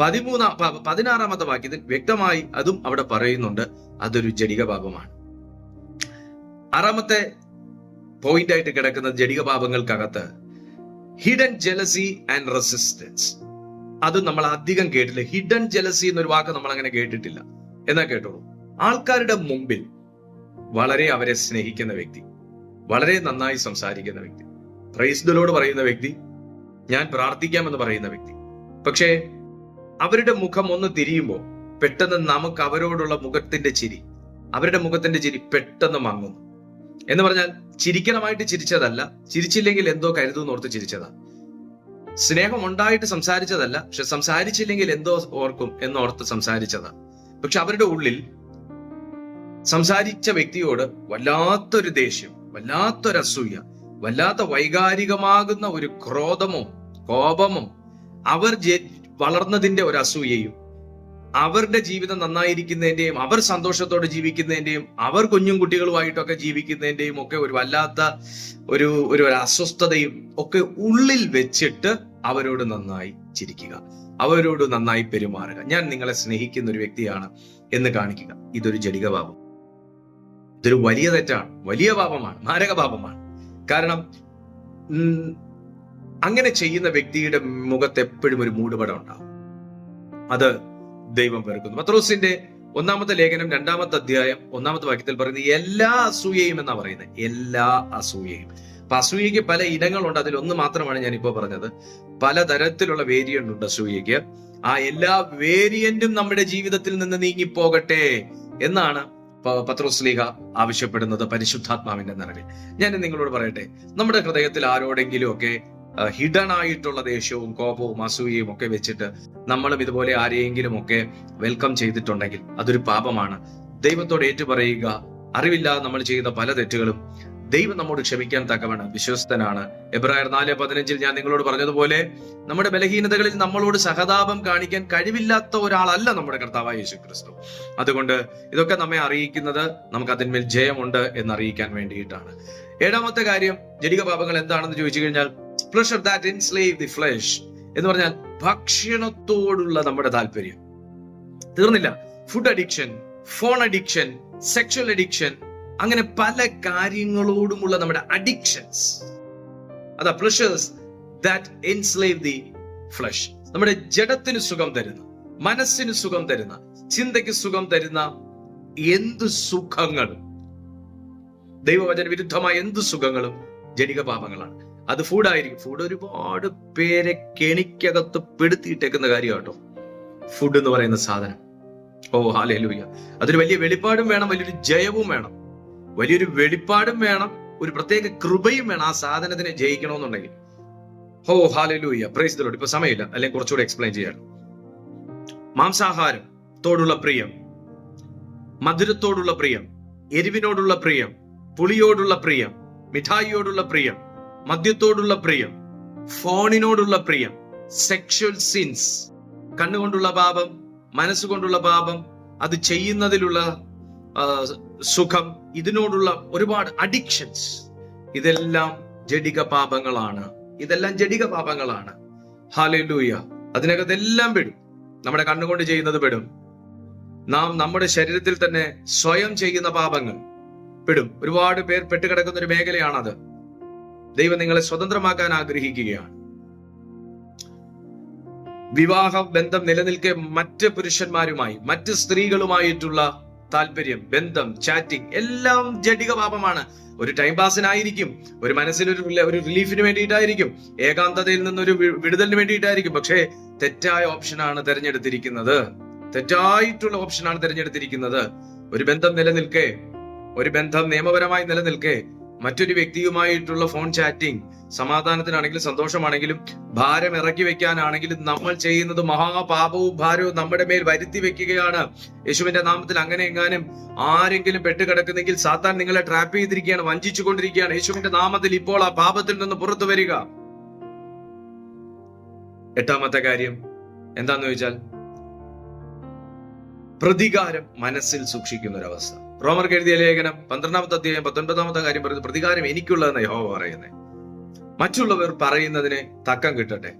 പതിമൂന്നാം പതിനാറാമത്തെ വാക്യത്തിൽ വ്യക്തമായി അതും അവിടെ പറയുന്നുണ്ട്. അതൊരു ജഡിക പാപമാണ്. ആറാമത്തെ പോയിന്റ് ആയിട്ട് കിടക്കുന്ന ജഡിക പാപങ്ങൾക്കകത്ത്. ഹിഡൻ ജലസി ആൻഡ് റെസിസ്റ്റൻസ് അത് നമ്മൾ അധികം കേട്ടില്ല. ഹിഡൻ ജലസി എന്നൊരു വാക്ക് നമ്മൾ അങ്ങനെ കേട്ടിട്ടില്ല. എന്നാ കേട്ടോളൂ. ആൾക്കാരുടെ മുമ്പിൽ വളരെ അവരെ സ്നേഹിക്കുന്ന വ്യക്തി വളരെ നന്നായി സംസാരിക്കുന്ന വ്യക്തി പ്രൈസ്ദലോട് പറയുന്ന വ്യക്തി ഞാൻ പ്രാർത്ഥിക്കാമെന്ന് പറയുന്ന വ്യക്തി. പക്ഷേ അവരുടെ മുഖം ഒന്ന് തിരിയുമ്പോൾ പെട്ടെന്ന് നമുക്ക് അവരോടുള്ള മുഖത്തിന്റെ ചിരി അവരുടെ മുഖത്തിന്റെ ചിരി പെട്ടെന്ന് മങ്ങുന്നു. എന്ന് പറഞ്ഞാൽ ചിരിക്കണമായിട്ട് ചിരിച്ചതല്ല. ചിരിച്ചില്ലെങ്കിൽ എന്തോ കരുതുന്നോർത്ത് ചിരിച്ചതാണ്. ചിരിച്ചതാ സ്നേഹം ഉണ്ടായിട്ട് സംസാരിച്ചതല്ല പക്ഷെ സംസാരിച്ചില്ലെങ്കിൽ എന്തോ ഓർക്കും എന്നോർത്ത് സംസാരിച്ചതാ. പക്ഷെ അവരുടെ ഉള്ളിൽ സംസാരിച്ച വ്യക്തിയോട് വല്ലാത്തൊരു ദേഷ്യം വല്ലാത്തൊരു അസൂയ വല്ലാത്ത വൈകാരികമാകുന്ന ഒരു ക്രോധമോ കോപമോ അവർ വളർന്നതിന്റെ ഒരു അസൂയയും അവരുടെ ജീവിതം നന്നായിരിക്കുന്നതിന്റെയും അവർ സന്തോഷത്തോടെ ജീവിക്കുന്നതിന്റെയും അവർ കുഞ്ഞും കുട്ടികളുമായിട്ടൊക്കെ ജീവിക്കുന്നതിന്റെയും ഒക്കെ ഒരു വല്ലാത്ത ഒരു ഒരു അസ്വസ്ഥതയും ഒക്കെ ഉള്ളിൽ വെച്ചിട്ട് അവരോട് നന്നായി ചിരിക്കുക. അവരോട് നന്നായി പെരുമാറുക. ഞാൻ നിങ്ങളെ സ്നേഹിക്കുന്ന ഒരു വ്യക്തിയാണ് എന്ന് കാണിക്കുക. ഇതൊരു ജടിക പാപം ഇതൊരു വലിയ തെറ്റാണ്. വലിയ പാപമാണ്. മാരക പാപമാണ് കാരണം അങ്ങനെ ചെയ്യുന്ന വ്യക്തിയുടെ മുഖത്ത് എപ്പോഴും ഒരു മൂടുപടം ഉണ്ടാവും. അത് ദൈവം വെറുക്കുന്നു. പത്രോസിന്റെ ഒന്നാമത്തെ ലേഖനം രണ്ടാമത്തെ അധ്യായം ഒന്നാമത്തെ വാക്യത്തിൽ പറയുന്നത് എല്ലാ അസൂയയും എന്നാ പറയുന്നത്? എല്ലാ അസൂയയും. അപ്പൊ അസൂയക്ക് പല ഇനങ്ങളുണ്ട്. അതിൽ ഒന്ന് മാത്രമാണ് ഞാൻ ഇപ്പോൾ പറഞ്ഞത് പലതരത്തിലുള്ള വേരിയന്റ് ഉണ്ട് അസൂയക്ക് ആ എല്ലാ വേരിയന്റും നമ്മുടെ ജീവിതത്തിൽ നിന്ന് നീങ്ങിപ്പോകട്ടെ എന്നാണ് പത്രോസ്ലീഹ ആവശ്യപ്പെടുന്നത് പരിശുദ്ധാത്മാവിന്റെ നിറവിൽ. ഞാൻ നിങ്ങളോട് പറയട്ടെ നമ്മുടെ ഹൃദയത്തിൽ ആരോടെങ്കിലും ഒക്കെ ഹിഡൻ ആയിട്ടുള്ള ദേഷ്യവും കോപവും അസൂയയും ഒക്കെ വെച്ചിട്ട് നമ്മളും ഇതുപോലെ ആരെയെങ്കിലും ഒക്കെ വെൽക്കം ചെയ്തിട്ടുണ്ടെങ്കിൽ അതൊരു പാപമാണ്. ദൈവത്തോട് ഏറ്റുപറയുക അറിവില്ലാതെ നമ്മൾ ചെയ്ത പല തെറ്റുകളും ദൈവം നമ്മോട് ക്ഷമിക്കാൻ തക്കവണ്ണം വിശ്വസ്തനാണ്. എബ്രായർ നാല് പതിനഞ്ചിൽ ഞാൻ നിങ്ങളോട് പറഞ്ഞതുപോലെ നമ്മുടെ ബലഹീനതകളിൽ നമ്മളോട് സഹതാപം കാണിക്കാൻ കഴിവില്ലാത്ത ഒരാളല്ല നമ്മുടെ കർത്താവായ യേശു ക്രിസ്തു അതുകൊണ്ട് ഇതൊക്കെ നമ്മെ അറിയിക്കുന്നത് നമുക്ക് അതിന്മേൽ ജയമുണ്ട് എന്ന് അറിയിക്കാൻ വേണ്ടിയിട്ടാണ്. ഏഴാമത്തെ കാര്യം ജനിക പാപങ്ങൾ എന്താണെന്ന് ചോദിച്ചു കഴിഞ്ഞാൽ pleasure that enslave the flesh എന്ന് പറഞ്ഞാൽ ഭക്ഷണത്തോടുള്ള നമ്മുടെ താല്പര്യം. തീർന്നില്ല. Food addiction phone addiction sexual addiction അങ്ങനെ പല കാര്യങ്ങളോടുമുള്ള നമ്മുടെ അഡിക്ഷൻസ് അതാ pleasures that enslave the flesh നമ്മുടെ ജഡത്തിന് സുഖം തരുന്ന മനസ്സിന് സുഖം തരുന്ന ചിന്തയ്ക്ക് സുഖം തരുന്ന എന്ത് സുഖങ്ങളും ദൈവവചന വിരുദ്ധമായ എന്ത് സുഖങ്ങളും ജനിക പാപങ്ങളാണ്. അത് ഫുഡായിരിക്കും ഫുഡ് ഒരുപാട് പേരെ കെണിക്കകത്ത് പെടുത്തിയിട്ടേക്കുന്ന കാര്യം കേട്ടോ ഫുഡ് എന്ന് പറയുന്ന സാധനം. ഓ ഹാലേ ഹാലേലൂയ അതൊരു വലിയ വെളിപ്പാടും വേണം വലിയൊരു ജയവും വേണം. വലിയൊരു വെളിപ്പാടും വേണം ഒരു പ്രത്യേക കൃപയും വേണം ആ സാധനത്തിനെ ജയിക്കണമെന്നുണ്ടെങ്കിൽ. ഓ ഹാലേലൂയ പ്രൈസ് ദോട് ഇപ്പൊ സമയമില്ല. അല്ലെങ്കിൽ കുറച്ചുകൂടെ എക്സ്പ്ലെയിൻ ചെയ്യാൻ മാംസാഹാരം തോടുള്ള പ്രിയം. മധുരത്തോടുള്ള പ്രിയം. എരിവിനോടുള്ള പ്രിയം. പുളിയോടുള്ള പ്രിയം. മിഠായിയോടുള്ള പ്രിയം. മദ്യത്തോടുള്ള പ്രിയം ഫോണിനോടുള്ള പ്രിയം സെക്ഷൽ സിൻസ് കണ്ണുകൊണ്ടുള്ള പാപം മനസ്സുകൊണ്ടുള്ള പാപം അത് ചെയ്യുന്നതിലുള്ള സുഖം ഇതിനോടുള്ള ഒരുപാട് അഡിക്ഷൻസ് ഇതെല്ലാം ജഡിക പാപങ്ങളാണ്. ഇതെല്ലാം ജഡിക പാപങ്ങളാണ്. ഹാലൂയ അതിനകത്ത് എല്ലാം പെടും. നമ്മുടെ കണ്ണുകൊണ്ട് ചെയ്യുന്നത് പെടും. നാം നമ്മുടെ ശരീരത്തിൽ തന്നെ സ്വയം ചെയ്യുന്ന പാപങ്ങൾ പെടും. ഒരുപാട് പേർ പെട്ടുകിടക്കുന്ന ഒരു മേഖലയാണത്. ദൈവം നിങ്ങളെ സ്വതന്ത്രമാക്കാൻ ആഗ്രഹിക്കുകയാണ്. വിവാഹ ബന്ധം നിലനിൽക്കെ മറ്റ് പുരുഷന്മാരുമായി മറ്റ് സ്ത്രീകളുമായിട്ടുള്ള താല്പര്യം ബന്ധം ചാറ്റിംഗ് എല്ലാം ജടിക പാപമാണ്. ഒരു ടൈം പാസിനായിരിക്കും ഒരു മനസ്സിനൊരു ഒരു റിലീഫിന് വേണ്ടിയിട്ടായിരിക്കും. ഏകാന്തതയിൽ നിന്നൊരു വിടുതലിന് വേണ്ടിയിട്ടായിരിക്കും. പക്ഷേ തെറ്റായ ഓപ്ഷനാണ് തിരഞ്ഞെടുത്തിരിക്കുന്നത്. തെറ്റായിട്ടുള്ള ഓപ്ഷനാണ് തിരഞ്ഞെടുത്തിരിക്കുന്നത്. ഒരു ബന്ധം നിലനിൽക്കെ ഒരു ബന്ധം നിയമപരമായി നിലനിൽക്കെ മറ്റൊരു വ്യക്തിയുമായിട്ടുള്ള ഫോൺ ചാറ്റിംഗ് സമാധാനത്തിനാണെങ്കിലും സന്തോഷമാണെങ്കിലും ഭാരം ഇറക്കി വെക്കാനാണെങ്കിലും നമ്മൾ ചെയ്യുന്നത് മഹാപാപവും ഭാരവും നമ്മുടെ മേൽ വരുത്തി വെക്കുകയാണ്. യേശുവിന്റെ നാമത്തിൽ അങ്ങനെ എങ്ങാനും ആരെങ്കിലും പെട്ടുകിടക്കുന്നെങ്കിൽ സാത്താൻ നിങ്ങളെ ട്രാപ്പ് ചെയ്തിരിക്കുകയാണ് വഞ്ചിച്ചു കൊണ്ടിരിക്കുകയാണ് യേശുവിന്റെ നാമത്തിൽ ഇപ്പോൾ ആ പാപത്തിൽ നിന്ന് പുറത്തു വരിക. എട്ടാമത്തെ കാര്യം എന്താന്ന് ചോദിച്ചാൽ പ്രതികാരം മനസ്സിൽ സൂക്ഷിക്കുന്ന ഒരവസ്ഥ റോമർക്ക് എഴുതിയ ലേഖനം പന്ത്രണ്ടാമത്തെ അധ്യായം പത്തൊൻപതാമത്തെ കാര്യം പറയുന്നത് പ്രതികാരം എനിക്കുള്ളതെന്ന് യഹോവ പറയുന്നത് മറ്റുള്ളവർ പറയുന്നതിന് തക്കം കിട്ടട്ടെ.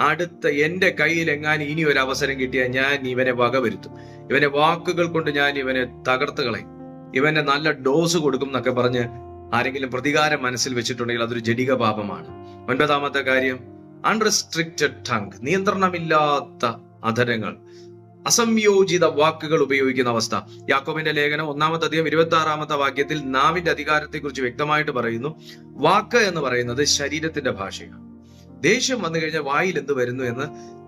അടുത്ത എന്റെ കയ്യിൽ എങ്ങാനും ഇനി ഒരു അവസരം കിട്ടിയാൽ ഞാൻ ഇവനെ വകവരുത്തും ഇവനെ വാക്കുകൾ കൊണ്ട് ഞാൻ ഇവനെ തകർത്ത് കളയും. ഇവനെ നല്ല ഡോസ് കൊടുക്കും എന്നൊക്കെ പറഞ്ഞ് ആരെങ്കിലും പ്രതികാരം മനസ്സിൽ വെച്ചിട്ടുണ്ടെങ്കിൽ അതൊരു ജടിക പാപമാണ്. ഒൻപതാമത്തെ കാര്യം അൺറെസ്ട്രിക്റ്റഡ് ടങ് നിയന്ത്രണമില്ലാത്ത അധരങ്ങൾ. അസംയോജിത വാക്കുകൾ ഉപയോഗിക്കുന്ന അവസ്ഥ. യാക്കോബിന്റെ ലേഖനം ഒന്നാമത്തെ അധികം ഇരുപത്തി ആറാമത്തെ വാക്യത്തിൽ നാവിന്റെ അധികാരത്തെക്കുറിച്ച് വ്യക്തമായിട്ട് പറയുന്നു. വാക്ക് എന്ന് പറയുന്നത് ശരീരത്തിന്റെ ഭാഷയാണ്. ദേഷ്യം വന്നു കഴിഞ്ഞാൽ വായിൽ എന്ത് വരുന്നു എന്ന്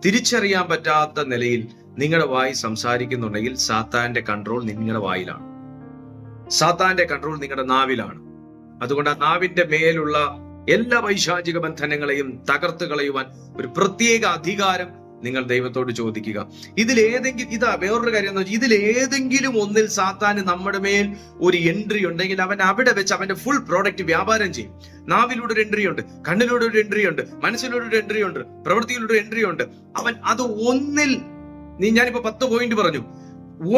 തിരിച്ചറിയാൻ പറ്റാത്ത നിലയിൽ നിങ്ങളുടെ വായി സംസാരിക്കുന്നുണ്ടെങ്കിൽ സാത്താന്റെ കൺട്രോൾ നിങ്ങളുടെ വായിലാണ്. സാത്താന്റെ കൺട്രോൾ നിങ്ങളുടെ നാവിലാണ്. അതുകൊണ്ട് ആ നാവിന്റെ മേലുള്ള എല്ലാ വൈശാചിക ബന്ധനങ്ങളെയും തകർത്ത് കളയുവാൻ ഒരു പ്രത്യേക അധികാരം നിങ്ങൾ ദൈവത്തോട് ചോദിക്കുക. ഇതിലേതെങ്കിലും ഇതാ വേറൊരു കാര്യം എന്ന് വെച്ചാൽ ഇതിൽ ഏതെങ്കിലും ഒന്നിൽ സാത്താൻ നമ്മുടെ മേൽ ഒരു എൻട്രി ഉണ്ടെങ്കിൽ അവൻ അവിടെ വെച്ച് അവന്റെ ഫുൾ പ്രോഡക്റ്റ് വ്യാപാരം ചെയ്യും. നാവിലൂടെ ഒരു എൻട്രി ഉണ്ട് കണ്ണിലൂടെ ഒരു എൻട്രി ഉണ്ട് മനസ്സിലൂടെ ഒരു എൻട്രി ഉണ്ട് പ്രവൃത്തിയിലൂടെ എൻട്രി ഉണ്ട്. അവൻ അത് ഒന്നിൽ നീ ഞാനിപ്പോ പത്ത് പോയിന്റ് പറഞ്ഞു.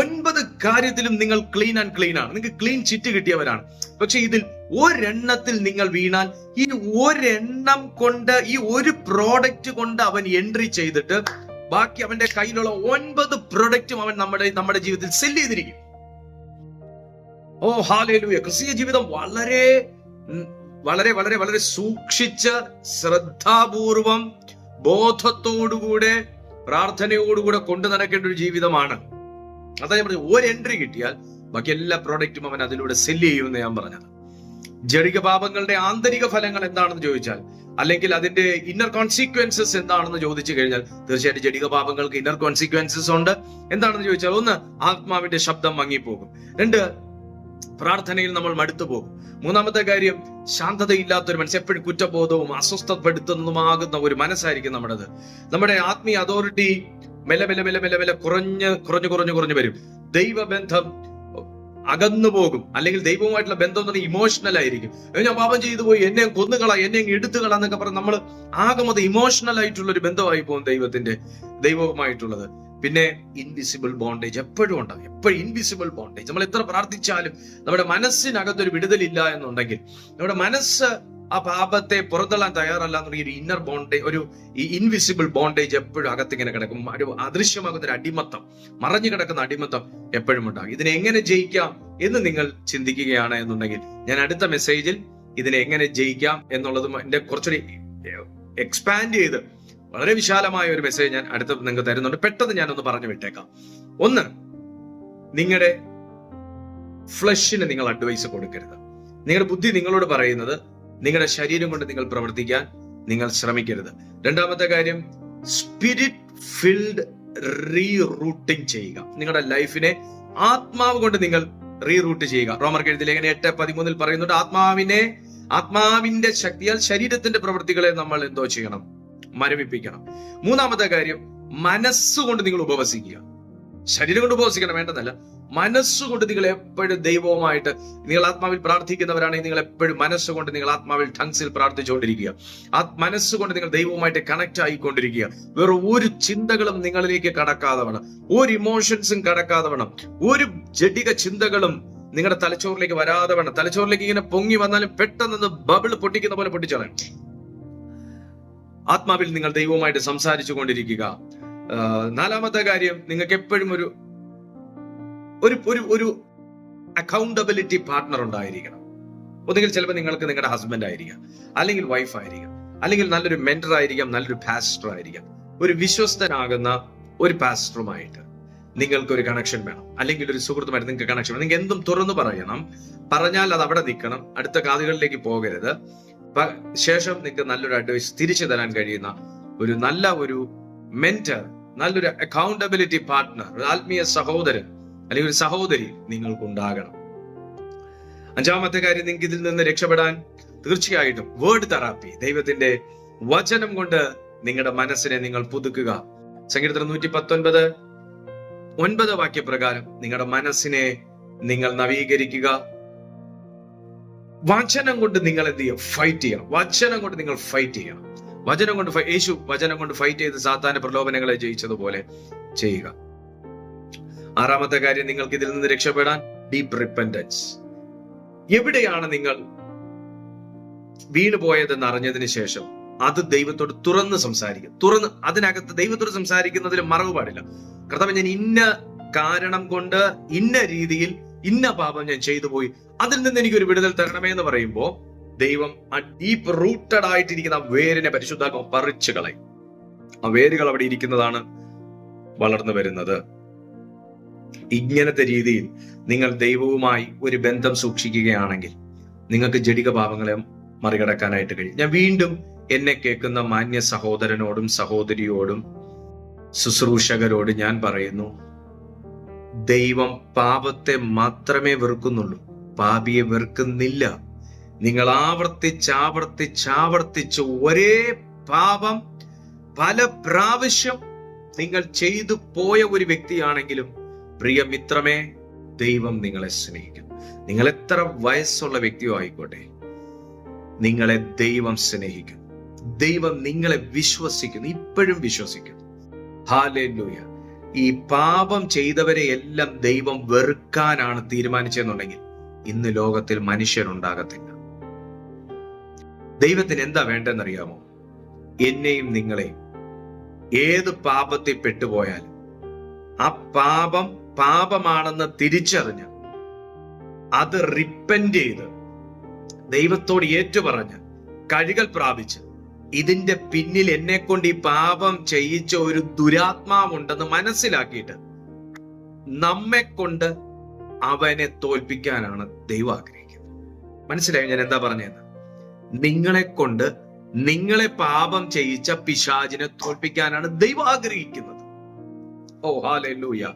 ഒൻപത് കാര്യത്തിലും നിങ്ങൾ ക്ലീൻ ആൻഡ് ക്ലീൻ ആണ്. നിങ്ങൾക്ക് ക്ലീൻ ചിറ്റ് കിട്ടിയവരാണ്. പക്ഷെ ഇതിൽ ഒരെണ്ണത്തിൽ നിങ്ങൾ വീണാൽ ഈ ഒരെണ്ണം കൊണ്ട് ഈ ഒരു പ്രോഡക്റ്റ് കൊണ്ട് അവൻ എൻട്രി ചെയ്തിട്ട് ബാക്കി അവന്റെ കയ്യിലുള്ള ഒൻപത് പ്രൊഡക്റ്റും അവൻ നമ്മുടെ നമ്മുടെ ജീവിതത്തിൽ സെല്ല് ചെയ്തിരിക്കും. ഓ ഹാലേലൂയ ക്രിസ്തീയ ജീവിതം വളരെ വളരെ വളരെ വളരെ സൂക്ഷിച്ച് ശ്രദ്ധാപൂർവം ബോധത്തോടുകൂടെ പ്രാർത്ഥനയോടുകൂടെ കൊണ്ടു നടക്കേണ്ട ഒരു ജീവിതമാണ്. അതാ ഞാൻ ഒരു എൻട്രി കിട്ടിയാൽ ബാക്കി എല്ലാ പ്രോഡക്റ്റും അവൻ അതിലൂടെ സെല്ല് ചെയ്യുമെന്ന് ഞാൻ പറഞ്ഞത്. ജടിക പാപങ്ങളുടെ ആന്തരിക ഫലങ്ങൾ എന്താണെന്ന് ചോദിച്ചാൽ അല്ലെങ്കിൽ അതിന്റെ ഇന്നർ കോൺസിക്വൻസസ് എന്താണെന്ന് ചോദിച്ചു കഴിഞ്ഞാൽ തീർച്ചയായിട്ടും ജടിക പാപങ്ങൾക്ക് ഇന്നർ കോൺസിക്വൻസസ് ഉണ്ട്. എന്താണെന്ന് ചോദിച്ചാൽ ഒന്ന് ആത്മാവിന്റെ ശബ്ദം മങ്ങിപ്പോകും. രണ്ട് പ്രാർത്ഥനയിൽ നമ്മൾ മടുത്തു പോകും. മൂന്നാമത്തെ കാര്യം ശാന്തതയില്ലാത്തൊരു മനസ്സ് എപ്പോഴും കുറ്റബോധവും അസ്വസ്ഥപ്പെടുത്തുന്നതുമാകുന്ന ഒരു മനസ്സായിരിക്കും നമ്മുടേത്. നമ്മുടെ ആത്മീയ അതോറിറ്റി മെല്ലെ മെല്ലെ മെല്ലെ മെല്ലെ മെല്ലെ കുറഞ്ഞ് കുറഞ്ഞു കുറഞ്ഞു കുറഞ്ഞു വരും. ദൈവബന്ധം അകന്നു പോകും. അല്ലെങ്കിൽ ദൈവവുമായിട്ടുള്ള ബന്ധം എന്ന് പറഞ്ഞാൽ ഇമോഷണൽ ആയിരിക്കും. "ഏ, ഞാൻ പാപം ചെയ്തു പോയി എന്നെ കൊന്നുകള എന്നെ എടുത്തുകള എന്നൊക്കെ പറഞ്ഞ് നമ്മൾ ആകെ അത് ഇമോഷണൽ ആയിട്ടുള്ള ഒരു ബന്ധമായി പോകും ദൈവത്തിന്റെ ദൈവവുമായിട്ടുള്ളത്. പിന്നെ ഇൻവിസിബിൾ ബോണ്ടേജ് എപ്പോഴും ഉണ്ടാകും എപ്പോഴും ഇൻവിസിബിൾ ബോണ്ടേജ് നമ്മൾ എത്ര പ്രാർത്ഥിച്ചാലും നമ്മുടെ മനസ്സിനകത്തൊരു വിടുതലില്ല എന്നുണ്ടെങ്കിൽ നമ്മുടെ മനസ്സ് ആ പാപത്തെ പുറത്തള്ളാൻ തയ്യാറല്ല എന്നുള്ള ഒരു ഇന്നർ ബോണ്ടേജ് ഒരു ഇൻവിസിബിൾ ബോണ്ടേജ് എപ്പോഴും അകത്തിങ്ങനെ കിടക്കും. ഒരു അദൃശ്യമാകുന്ന ഒരു അടിമത്തം മറഞ്ഞു കിടക്കുന്ന അടിമത്തം എപ്പോഴും ഉണ്ടാകും. ഇതിനെ എങ്ങനെ ജയിക്കാം എന്ന് നിങ്ങൾ ചിന്തിക്കുകയാണ് എന്നുണ്ടെങ്കിൽ ഞാൻ അടുത്ത മെസ്സേജിൽ ഇതിനെ എങ്ങനെ ജയിക്കാം എന്നുള്ളതും എന്റെ കുറച്ചുകൂടി എക്സ്പാൻഡ് ചെയ്ത് വളരെ വിശാലമായ ഒരു മെസ്സേജ് ഞാൻ അടുത്ത നിങ്ങൾക്ക് തരുന്നുണ്ട്. പെട്ടെന്ന് ഞാനൊന്ന് പറഞ്ഞു വിട്ടേക്കാം. ഒന്ന് നിങ്ങളുടെ ഫ്ലഷിന് നിങ്ങൾ അഡ്വൈസ് കൊടുക്കരുത്. നിങ്ങളുടെ ബുദ്ധി നിങ്ങളോട് പറയുന്നത് നിങ്ങളുടെ ശരീരം കൊണ്ട് നിങ്ങൾ പ്രവർത്തിക്കാൻ നിങ്ങൾ ശ്രമിക്കരുത്. രണ്ടാമത്തെ കാര്യം സ്പിരിറ്റ് ഫിൽഡ് റീറൂട്ടിംഗ് ചെയ്യുക. നിങ്ങളുടെ ലൈഫിനെ ആത്മാവ് കൊണ്ട് നിങ്ങൾ റീറൂട്ട് ചെയ്യുക. റോമർ കെഴുതി ലേഖന എട്ട് പതിമൂന്നിൽ പറയുന്നുണ്ട് ആത്മാവിനെ ആത്മാവിന്റെ ശക്തിയാൽ ശരീരത്തിന്റെ പ്രവൃത്തികളെ നമ്മൾ എന്തോ ചെയ്യണം? മരവിപ്പിക്കണം. മൂന്നാമത്തെ കാര്യം മനസ്സുകൊണ്ട് നിങ്ങൾ ഉപവസിക്കുക. ശരീരം കൊണ്ട് ഉപവസിക്കണം വേണ്ടെന്നല്ല. മനസ്സുകൊണ്ട് നിങ്ങൾ എപ്പോഴും ദൈവവുമായിട്ട് നിങ്ങൾ ആത്മാവിൽ പ്രാർത്ഥിക്കുന്നവരാണെങ്കിൽ നിങ്ങൾ എപ്പോഴും മനസ്സുകൊണ്ട് നിങ്ങൾ ആത്മാവിൽ ടങ്സിൽ പ്രാർത്ഥിച്ചുകൊണ്ടിരിക്കുക. ആ മനസ്സുകൊണ്ട് നിങ്ങൾ ദൈവവുമായിട്ട് കണക്ട് ആയിക്കൊണ്ടിരിക്കുക. വേറെ ഒരു ചിന്തകളും നിങ്ങളിലേക്ക് കടക്കാതെ വേണം. ഒരു ഇമോഷൻസും കടക്കാതെ വേണം. ഒരു ജഡിക ചിന്തകളും നിങ്ങളുടെ തലച്ചോറിലേക്ക് വരാതെ വേണം. തലച്ചോറിലേക്ക് ഇങ്ങനെ പൊങ്ങി വന്നാലും പെട്ടെന്ന് ബബിൾ പൊട്ടിക്കുന്ന പോലെ പൊട്ടിച്ചോളാം. ആത്മാവിൽ നിങ്ങൾ ദൈവവുമായിട്ട് സംസാരിച്ചു കൊണ്ടിരിക്കുക നാലാമത്തെ കാര്യം നിങ്ങൾക്ക് എപ്പോഴും ഒരു ഒരു ഒരു ഒരു അക്കൗണ്ടബിലിറ്റി പാർട്ട്ണർ ഉണ്ടായിരിക്കണം. ഒന്നുകിൽ ചിലപ്പോൾ നിങ്ങൾക്ക് നിങ്ങളുടെ ഹസ്ബൻഡ് ആയിരിക്കാം അല്ലെങ്കിൽ വൈഫ് ആയിരിക്കാം അല്ലെങ്കിൽ നല്ലൊരു മെന്റർ ആയിരിക്കാം നല്ലൊരു പാസ്റ്റർ ആയിരിക്കാം. ഒരു വിശ്വസ്തനാകുന്ന ഒരു പാസ്റ്ററുമായിട്ട് നിങ്ങൾക്ക് ഒരു കണക്ഷൻ വേണം. അല്ലെങ്കിൽ ഒരു സുഹൃത്തുമായിട്ട് നിങ്ങൾക്ക് കണക്ഷൻ വേണം. നിങ്ങൾക്ക് എന്തും തുറന്നു പറയണം. പറഞ്ഞാൽ അത് അവിടെ നിൽക്കണം. അടുത്ത കാതുകളിലേക്ക് പോകരുത്. ശേഷം നിങ്ങൾക്ക് നല്ലൊരു അഡ്വൈസ് തിരിച്ചു തരാൻ കഴിയുന്ന ഒരു നല്ല ഒരു മെന്റർ നല്ലൊരു അക്കൗണ്ടബിലിറ്റി പാർട്ട്ണർ ഒരു ആത്മീയ സഹോദരൻ അല്ലെങ്കിൽ ഒരു സഹോദരി നിങ്ങൾക്കുണ്ടാകണം. അഞ്ചാമത്തെ കാര്യം നിങ്ങൾക്ക് ഇതിൽ നിന്ന് രക്ഷപ്പെടാൻ തീർച്ചയായിട്ടും വേർഡ് തെറാപ്പി ദൈവത്തിന്റെ വചനം കൊണ്ട് നിങ്ങളുടെ മനസ്സിനെ നിങ്ങൾ പുതുക്കുക. സംഗീതത്തിൽ നൂറ്റി പത്തൊൻപത് ഒൻപത് വാക്യപ്രകാരം നിങ്ങളുടെ മനസ്സിനെ നിങ്ങൾ നവീകരിക്കുക. വചനം കൊണ്ട് നിങ്ങൾ എന്ത് ചെയ്യണം? ഫൈറ്റ് ചെയ്യണം. വചനം കൊണ്ട് നിങ്ങൾ ഫൈറ്റ് ചെയ്യണം. വചനം കൊണ്ട് യേശു വചനം കൊണ്ട് ഫൈറ്റ് ചെയ്ത് സാത്താന പ്രലോഭനങ്ങളെ ജയിച്ചതുപോലെ ചെയ്യുക. ആറാമത്തെ കാര്യം നിങ്ങൾക്ക് ഇതിൽ നിന്ന് രക്ഷപ്പെടാൻ ഡീപ് റിപ്പൻഡൻസ് എവിടെയാണ് നിങ്ങൾ വീണുപോയതെന്ന് അറിഞ്ഞതിന് ശേഷം അത് ദൈവത്തോട് തുറന്ന് സംസാരിക്കുക തുറന്ന് അതിനകത്ത് ദൈവത്തോട് സംസാരിക്കുന്നതിൽ മറവ് പാടില്ല കർത്താവ് ഞാൻ ഇന്ന കാരണം കൊണ്ട് ഇന്ന രീതിയിൽ ഇന്ന പാപം ഞാൻ ചെയ്തു പോയി അതിൽ നിന്ന് എനിക്ക് ഒരു വിടുതൽ തരണമേ എന്ന് പറയുമ്പോ ദൈവം ആ ഡീപ്പ് റൂട്ടഡ് ആയിട്ടിരിക്കുന്ന വേരിനെ പരിശുദ്ധാത്മ പറിച്ചു കളയും. ആ വേരുകൾ അവിടെ ഇരിക്കുന്നതാണ് വളർന്നു വരുന്നത്. ഇങ്ങനത്തെ രീതിയിൽ നിങ്ങൾ ദൈവവുമായി ഒരു ബന്ധം സൂക്ഷിക്കുകയാണെങ്കിൽ നിങ്ങൾക്ക് ജടിക പാപങ്ങളെ മറികടക്കാനായിട്ട് കഴിയും. ഞാൻ വീണ്ടും എന്നെ കേൾക്കുന്ന മാന്യ സഹോദരനോടും സഹോദരിയോടും ശുശ്രൂഷകരോട് ഞാൻ പറയുന്നു ദൈവം പാപത്തെ മാത്രമേ വെറുക്കുന്നുള്ളൂ. പാപിയെ വെറുക്കുന്നില്ല. നിങ്ങൾ ആവർത്തിച്ചാവർത്തിച്ചാവർത്തിച്ച് ഒരേ പാപം പല പ്രാവശ്യം നിങ്ങൾ ചെയ്തു പോയ ഒരു വ്യക്തിയാണെങ്കിലും പ്രിയ മിത്രമേ ദൈവം നിങ്ങളെ സ്നേഹിക്കും നിങ്ങൾ എത്ര വയസ്സുള്ള വ്യക്തിയോ ആയിക്കോട്ടെ നിങ്ങളെ ദൈവം സ്നേഹിക്കും ദൈവം നിങ്ങളെ വിശ്വസിക്കുന്നു ഇപ്പോഴും വിശ്വസിക്കുന്നു. ഹാലേലൂയ ഈ പാപം ചെയ്തവരെ എല്ലാം ദൈവം വെറുക്കാനാണ് തീരുമാനിച്ചെന്നുണ്ടെങ്കിൽ ഇന്ന് ലോകത്തിൽ മനുഷ്യരുണ്ടാകത്തില്ല. ദൈവത്തിന് എന്താ വേണ്ടെന്നറിയാമോ എന്നെയും നിങ്ങളെയും. ഏത് പാപത്തിൽ പെട്ടുപോയാലും ആ പാപം പാപമാണെന്ന് തിരിച്ചറിഞ്ഞ് അത് റിപ്പൻഡ് ചെയ്ത് ദൈവത്തോട് ഏറ്റുപറഞ്ഞ് കഴികൾ പ്രാപിച്ച് ഇതിന്റെ പിന്നിൽ എന്നെ കൊണ്ട് ഈ പാപം ചെയ്യിച്ച ഒരു ദുരാത്മാവുണ്ടെന്ന് മനസ്സിലാക്കിയിട്ട് നമ്മെ കൊണ്ട് അവനെ തോൽപ്പിക്കാനാണ് ദൈവം ആഗ്രഹിക്കുന്നത്. മനസ്സിലായോ ഞാൻ എന്താ പറഞ്ഞതെന്ന്? നിങ്ങളെ കൊണ്ട് നിങ്ങളെ പാപം ചെയ്യിച്ച പിശാചിനെ തോൽപ്പിക്കാനാണ് ദൈവം ആഗ്രഹിക്കുന്നത്. ഓ ഹാലൂയ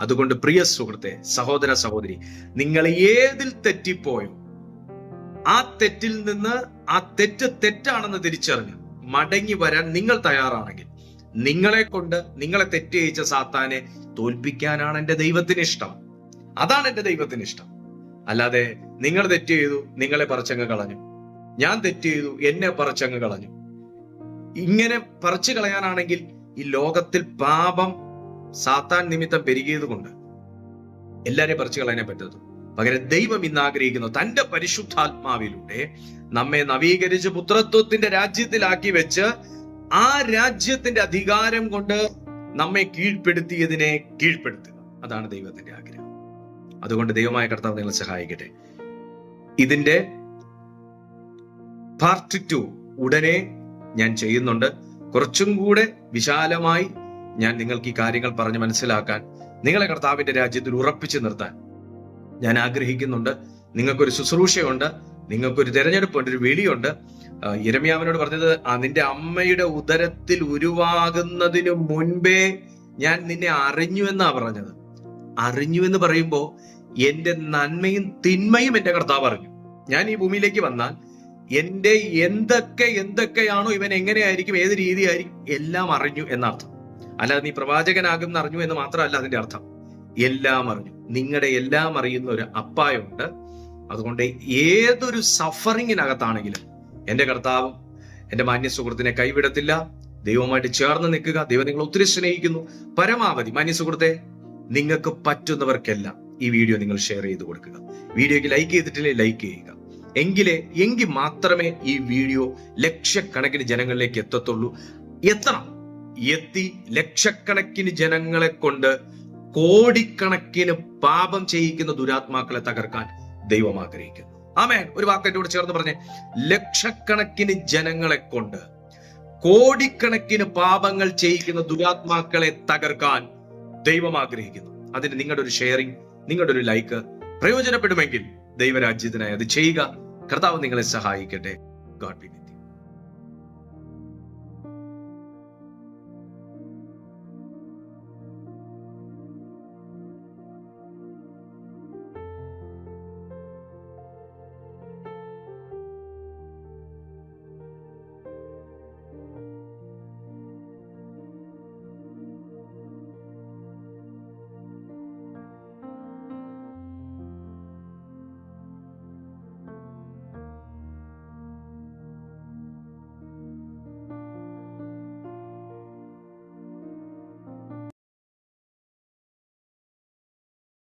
അതുകൊണ്ട് പ്രിയ സുഹൃത്തെ സഹോദര സഹോദരി നിങ്ങൾ ഏതിൽ തെറ്റിപ്പോയോ ആ തെറ്റിൽ നിന്ന് ആ തെറ്റ് തെറ്റാണെന്ന് തിരിച്ചറിഞ്ഞ് മടങ്ങി വരാൻ നിങ്ങൾ തയ്യാറാണെങ്കിൽ നിങ്ങളെ കൊണ്ട് നിങ്ങളെ തെറ്റ് സാത്താനെ തോൽപ്പിക്കാനാണ് എന്റെ ദൈവത്തിന് ഇഷ്ടം. അതാണ് എന്റെ ദൈവത്തിന് ഇഷ്ടം. അല്ലാതെ നിങ്ങൾ തെറ്റ് ചെയ്തു നിങ്ങളെ പറിച്ചങ്ങ് കളഞ്ഞു. ഞാൻ തെറ്റ് ചെയ്തു എന്നെ പറിച്ചങ്ങ് കളഞ്ഞു. ഇങ്ങനെ പറിച്ചു കളയാനാണെങ്കിൽ ഈ ലോകത്തിൽ പാപം സാത്താൻ നിമിത്തം പെരുകിയത് കൊണ്ട് എല്ലാരെയും പറിച്ചു കളയാനേ പറ്റത്തു പകരം ദൈവം ഇന്ന് ആഗ്രഹിക്കുന്നു തന്റെ പരിശുദ്ധാത്മാവിലൂടെ നമ്മെ നവീകരിച്ച് പുത്രത്വത്തിന്റെ രാജ്യത്തിലാക്കി വെച്ച് ആ രാജ്യത്തിന്റെ അധികാരം കൊണ്ട് നമ്മെ കീഴ്പ്പെടുത്തിയതിനെ കീഴ്പ്പെടുത്തുക. അതാണ് ദൈവത്തിന്റെ ആഗ്രഹം. അതുകൊണ്ട് ദൈവമായ കർത്താവ് നിങ്ങളെ സഹായിക്കട്ടെ. ഇതിന്റെ പാർട്ട് ടു ഉടനെ ഞാൻ ചെയ്യുന്നുണ്ട്. കുറച്ചും കൂടെ വിശാലമായി ഞാൻ നിങ്ങൾക്ക് ഈ കാര്യങ്ങൾ പറഞ്ഞ് മനസ്സിലാക്കാൻ നിങ്ങളെ കർത്താവിന്റെ രാജ്യത്തിൽ ഉറപ്പിച്ചു നിർത്താൻ ഞാൻ ആഗ്രഹിക്കുന്നുണ്ട്. നിങ്ങൾക്കൊരു ശുശ്രൂഷയുണ്ട് നിങ്ങൾക്കൊരു തെരഞ്ഞെടുപ്പുണ്ട് ഒരു വിളിയുണ്ട്. ആ, യിരെമ്യാവിനോട് പറഞ്ഞത് നിന്റെ അമ്മയുടെ ഉദരത്തിൽ ഉരുവാകുന്നതിനു മുൻപേ ഞാൻ നിന്നെ അറിഞ്ഞു എന്നാ പറഞ്ഞത്. അറിഞ്ഞു എന്ന് പറയുമ്പോൾ എന്റെ നന്മയും തിന്മയും എന്റെ കർത്താവ് അറിഞ്ഞു. ഞാൻ ഈ ഭൂമിയിലേക്ക് വന്നാൽ എന്റെ എന്തൊക്കെ എന്തൊക്കെയാണോ ഇവൻ എങ്ങനെയായിരിക്കും ഏത് രീതിയായിരിക്കും എല്ലാം അറിഞ്ഞു എന്നർത്ഥം. അല്ലാതെ നീ പ്രവാചകനാകും അറിഞ്ഞു എന്ന് മാത്രമല്ല അതിന്റെ അർത്ഥം. എല്ലാം അറിഞ്ഞു. നിങ്ങളുടെ എല്ലാം അറിയുന്ന ഒരു അപ്പായുണ്ട്. അതുകൊണ്ട് ഏതൊരു സഫറിങ്ങിനകത്താണെങ്കിലും എന്റെ കർത്താവും എന്റെ മാന്യ സുഹൃത്തിനെ കൈവിടത്തില്ല. ദൈവമായിട്ട് ചേർന്ന് നിൽക്കുക. ദൈവം നിങ്ങൾ ഒത്തിരി സ്നേഹിക്കുന്നു. പരമാവധി മാന്യ സുഹൃത്തെ നിങ്ങൾക്ക് പറ്റുന്നവർക്കെല്ലാം ഈ വീഡിയോ നിങ്ങൾ ഷെയർ ചെയ്ത് കൊടുക്കുക. വീഡിയോക്ക് ലൈക്ക് ചെയ്തിട്ടില്ലേ ലൈക്ക് ചെയ്യുക. എങ്കിലേ എങ്കിൽ മാത്രമേ ഈ വീഡിയോ ലക്ഷക്കണക്കിന് ജനങ്ങളിലേക്ക് എത്തത്തുള്ളൂ. എത്തണം. എത്തി ലക്ഷക്കണക്കിന് ജനങ്ങളെ കൊണ്ട് കോടിക്കണക്കിന് പാപം ചെയ്യിക്കുന്ന ദുരാത്മാക്കളെ തകർക്കാൻ ദൈവം ആഗ്രഹിക്കുന്നു. ആമേ ഒരു വാക്കന്റെ കൂടെ ചേർന്ന് പറഞ്ഞേ. ലക്ഷക്കണക്കിന് ജനങ്ങളെ കൊണ്ട് കോടിക്കണക്കിന് പാപങ്ങൾ ചെയ്യിക്കുന്ന ദുരാത്മാക്കളെ തകർക്കാൻ ദൈവം ആഗ്രഹിക്കുന്നു. അതിന് നിങ്ങളുടെ ഒരു ഷെയറിംഗ് നിങ്ങളുടെ ഒരു ലൈക്ക് പ്രയോജനപ്പെടുമെങ്കിൽ ദൈവരാജ്യത്തിനായി അത് ചെയ്യുക. കർത്താവ് നിങ്ങളെ സഹായിക്കട്ടെ. God B